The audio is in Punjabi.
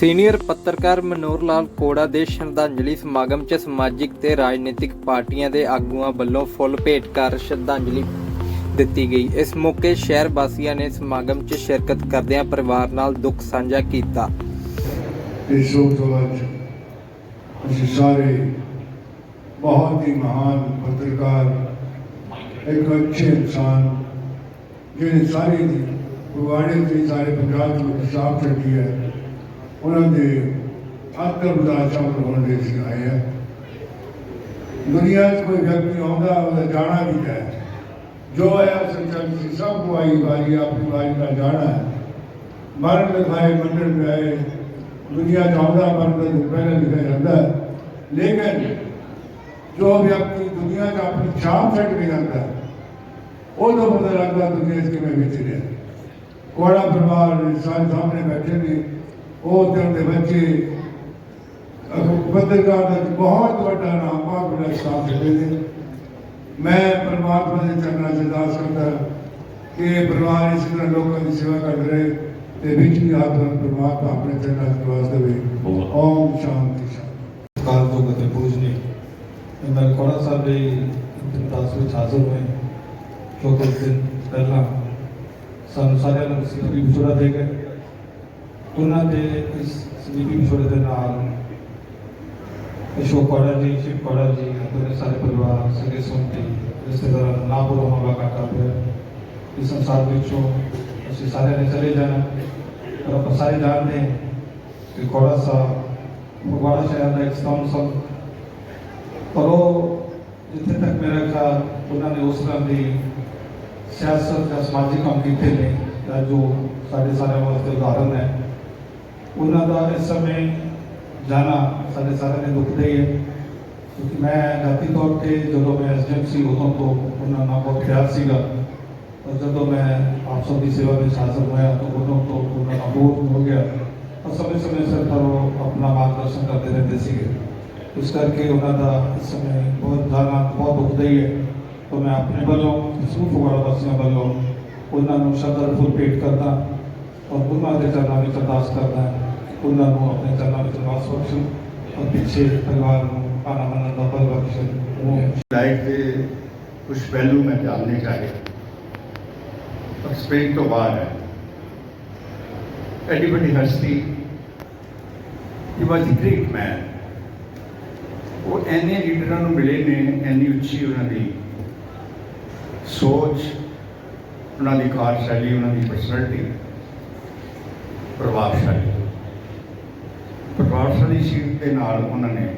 ਸੀਨੀਅਰ ਪੱਤਰਕਾਰ ਮਨੋਹਰ ਲਾਲ ਕੋੜਾ ਦੇ ਸ਼ਰਧਾਂਜਲੀ ਸਮਾਗਮ 'ਚ ਸਮਾਜਿਕ ਤੇ ਰਾਜਨੀਤਿਕ ਪਾਰਟੀਆਂ ਦੇ ਆਗੂਆਂ ਵੱਲੋਂ ਫੁੱਲ ਭੇਟ ਕਰ ਸ਼ਰਧਾਂਜਲੀ ਦਿੱਤੀ ਗਈ। ਇਸ ਮੌਕੇ ਸ਼ਹਿਰ ਵਾਸੀਆਂ ਨੇ ਸਮਾਗਮ 'ਚ ਸ਼ਿਰਕਤ ਕਰਦਿਆਂ ਪਰਿਵਾਰ ਨਾਲ ਦੁੱਖ ਸਾਂਝਾ ਕੀਤਾ। ਇਸ ਸ਼ੋਕ ਅਸੀਂ ਸਾਰੇ ਬਹੁਤ ਹੀ ਮਹਾਨ ਪੱਤਰਕਾਰ, ਇੱਕ ਅੱਛੇ ਇਨਸਾਨ ਜਿਹੜੇ ਸਾਰੇ ਦੀ ਪੁਆੜੇ ਤੇ ਸਾਰੇ ਪੰਜਾਬ ਨੂੰ ਸਾਫ਼ ਚੱਕੀ ਹੈ। ਉਹਨਾਂ ਦੇ ਆਤਮ ਬੁਦਾਚਾ ਹੋਣ ਦੇ ਸੀ ਆਏ ਆ ਦੁਨੀਆ 'ਚ ਕੋਈ ਵਿਅਕਤੀ ਆਉਂਦਾ, ਉਹਦਾ ਜਾਣਾ ਵੀ ਹੈ। ਜੋ ਆਇਆ ਸੰਚਾਲ ਸੀ ਸਭ ਨੂੰ ਆਈ ਵਾਰੀ ਆਪਣੀ ਵਾਰੀ ਦਾ ਜਾਣਾ ਹੈ। ਮਰਨ ਲਿਖਾਏ ਮੰਡਲ ਗਏ ਦੁਨੀਆ ਜਾਉਂਦਾ ਮਰਨ ਦੇ ਪਹਿਲਾਂ ਲਿਖਿਆ ਜਾਂਦਾ ਲੇਕਿਨ ਜੋ ਵਿਅਕਤੀ ਦੁਨੀਆ 'ਚ ਆਪਣੀ ਛਾਪ ਛੱਡ ਕੇ ਜਾਂਦਾ ਉਹਦਾ ਪਤਾ ਲੱਗਦਾ ਦੁਨੀਆ 'ਚ ਕਿਵੇਂ ਵਿਚਰਿਆ ਕੋੜਾ ਪਰਿਵਾਰ ਸਾਰੇ ਸਾਹਮਣੇ ਬੈਠੇ ਨੇ। ਉਹ ਦਿਨ ਦੇ ਵਿੱਚ ਬੰਦਗਾਰ ਦਾ ਬਹੁਤ ਵੱਡਾ ਨਾਮ ਪਾਪੜਾ ਸਾਹਿਬ ਦੇ। ਨੇ ਮੈਂ ਪਰਮਾਤਮਾ ਦੇ ਚਰਨਾਂ 'ਚ ਅਰਦਾਸ ਕਰਦਾ ਕਿ ਪਰਿਵਾਰ ਇਸ ਤਰ੍ਹਾਂ ਲੋਕਾਂ ਦੀ ਸੇਵਾ ਕਰ ਰਹੇ ਤੇ ਵਿੱਚ ਵੀ ਆਤਮਾ ਪਰਮਾਤਮਾ ਆਪਣੇ ਚਰਨਾਂ 'ਚ ਵਾਸ ਦੇਵੇ। ਓਮ ਸ਼ਾਂਤੀ ਸ਼ਾਂਤੀ। ਕਾਲ ਤੋਂ ਗਤੇ ਪੂਜਨੀ ਇਹਨਾਂ ਕੋੜਾ ਸਾਹਿਬ ਦੇ ਇੰਤਜ਼ਾਸ ਵਿੱਚ ਹਾਜ਼ਰ ਹੋਏ ਤੋਂ ਕੁਝ ਦਿਨ ਪਹਿਲਾਂ ਸਾਨੂੰ ਸਾਰਿਆਂ ਨੂੰ ਸਿੱਖੀ ਵਿਚੋੜਾ ਦੇ ਗਏ ਉਹਨਾਂ ਦੇ ਇਸ ਸਿੱਖੀ ਵਿਛੋੜੇ ਦੇ ਨਾਲ ਅਸ਼ੋਕ ਕੋੜਾ ਜੀ, ਸ਼ਿਵ ਕੋੜਾ ਜੀ ਅਤੇ ਸਾਰੇ ਪਰਿਵਾਰ ਸਗੇ ਸੰਤੀ ਰਿਸ਼ਤੇਦਾਰ ਨਾ ਬੁਰਾ ਹੋਣਾ ਕਾਕਾ ਪਿਆ ਇਸ ਸੰਸਾਰ ਵਿੱਚੋਂ ਅਸੀਂ ਸਾਰਿਆਂ ਨੇ ਚਲੇ ਜਾਣਾ, ਪਰ ਆਪਾਂ ਸਾਰੇ ਜਾਣਦੇ ਹਾਂ ਕਿ ਕੋੜਾ ਸਾਹਿਬ, ਫਗਵਾੜਾ ਸ਼ਹਿਰ ਦਾ ਇੱਕ ਸਤੰਭ ਸਨ। ਪਰ ਉਹ ਜਿੱਥੇ ਤੱਕ ਮੇਰਾ ਖਿਆਲ, ਉਹਨਾਂ ਨੇ ਉਸ ਤਰ੍ਹਾਂ ਦੀ ਸਿਆਸਤ ਜਾਂ ਸਮਾਜਿਕ ਕੰਮ ਕੀਤੇ ਨੇ ਜਾਂ ਜੋ ਸਾਡੇ ਸਾਰਿਆਂ ਵਾਸਤੇ ਉਦਾਹਰਨ ਹੈ। ਉਹਨਾਂ ਦਾ ਇਸ ਸਮੇਂ ਜਾਣਾ ਸਾਡੇ ਸਾਰਿਆਂ ਲਈ ਦੁਖਦਾਈ ਹੈ ਕਿਉਂਕਿ ਮੈਂ ਜਾਤੀ ਤੌਰ ਤੇ ਜਦੋਂ ਮੈਂ ਐਸਡੀਐਮ ਸੀ, ਉਦੋਂ ਤੋਂ ਉਹਨਾਂ ਨਾਲ ਬਹੁਤ ਪਿਆਰ ਸੀਗਾ। ਪਰ ਜਦੋਂ ਮੈਂ ਆਪ ਸਭ ਦੀ ਸੇਵਾ ਵਿੱਚ ਹਾਜ਼ਰ ਹੋਇਆ, ਤਾਂ ਉਦੋਂ ਤੋਂ ਉਹਨਾਂ ਦਾ ਬਹੁਤ ਹੋ ਗਿਆ। ਔਰ ਸਮੇਂ ਸਮੇਂ ਸਿਰ ਪਰ ਉਹ ਆਪਣਾ ਮਾਰਗਦਰਸ਼ਨ ਕਰਦੇ ਰਹਿੰਦੇ ਸੀਗੇ। ਇਸ ਕਰਕੇ ਉਹਨਾਂ ਦਾ ਇਸ ਸਮੇਂ ਬਹੁਤ ਜ਼ਿਆਦਾ ਬਹੁਤ ਦੁਖਦਾਈ ਹੈ ਤਾਂ ਮੈਂ ਆਪਣੇ ਵੱਲੋਂ ਸਮੂਹ ਫਗਵਾੜਾ ਵਾਸੀਆਂ ਵੱਲੋਂ ਉਹਨਾਂ ਨੂੰ ਸ਼ਰਧਾ ਫੁੱਲ ਭੇਟ ਕਰਦਾ ਔਰ ਉਹਨਾਂ ਦੇ ਚਰਨਾਂ ਵਿੱਚ ਅਰਦਾਸ ਕਰਦਾ ਉਹਨਾਂ ਨੂੰ ਆਪਣੇ ਚਰਨਾਂ ਵਿੱਚ ਨਿਵਾਸ ਬਖਸ਼ਣ ਔਰ ਪਿੱਛੇ ਪਰਿਵਾਰ ਨੂੰ ਆਣਾ ਮੰਨਣ ਦਾ ਬਲ ਬਖਸ਼ਣ ਉਹ ਲਾਈਫ ਦੇ ਕੁਝ ਪਹਿਲੂ ਮੈਂ ਜਾਣਨੇ ਚਾਹੇ, ਪਰ ਤੋਂ ਬਾਹਰ ਹੈ। ਐਡੀ ਵੱਡੀ ਹਸਤੀ ਹੀ ਵਾਸ ਅ ਗ੍ਰੇਟ ਮੈਨ ਉਹ ਐਨੇ ਲੀਡਰਾਂ ਨੂੰ ਮਿਲੇ ਨੇ, ਐਨੀ ਉੱਚੀ ਉਹਨਾਂ ਦੀ ਸੋਚ, ਉਹਨਾਂ ਦੀ ਕਾਰਜਸ਼ੈਲੀ ਉਹਨਾਂ ਦੀ ਪਰਸਨੈਲਿਟੀ ਪ੍ਰਭਾਵਸ਼ਾਲੀ। ਪ੍ਰਭਾਵਸ਼ਾਲੀ ਸੀਟ ਦੇ ਨਾਲ ਉਹਨਾਂ ਨੇ